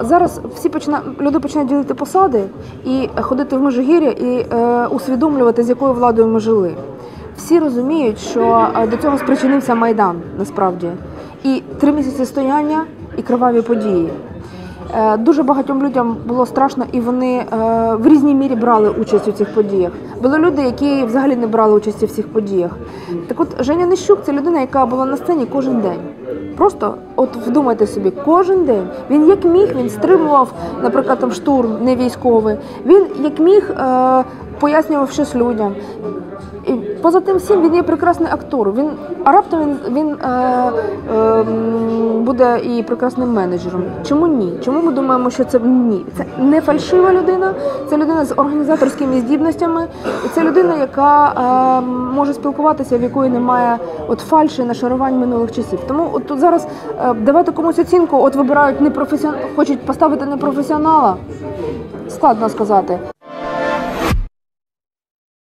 Зараз всі почина... люди починають ділити посади і ходити в Межигір'я і е, усвідомлювати, з якою владою ми жили. Всі розуміють, що е, до цього спричинився Майдан насправді. І три місяці стояння і криваві події. Е, Дуже багатьом людям було страшно, і вони е, в різній мірі брали участь у цих подіях. Були люди, які взагалі не брали участі в цих подіях. Так от Женя Нищук це людина, яка була на сцені кожен день. Просто от вдумайте собі, кожен день він як міг, він стримував, наприклад, там штурм не військовий. Він як міг е, пояснював щось людям. І поза тим всім він є прекрасний актор. Він а раптом він, він е, е, буде і прекрасним менеджером. Чому ні? Чому ми думаємо, що це ні? Це не фальшива людина, це людина з організаторськими здібностями, і це людина, яка е, може спілкуватися, в якої немає от фальші нашарувань минулих часів. Тому от тут зараз е, давати комусь оцінку, от вибирають непрофесіон... хочуть поставити непрофесіонала. Складно сказати.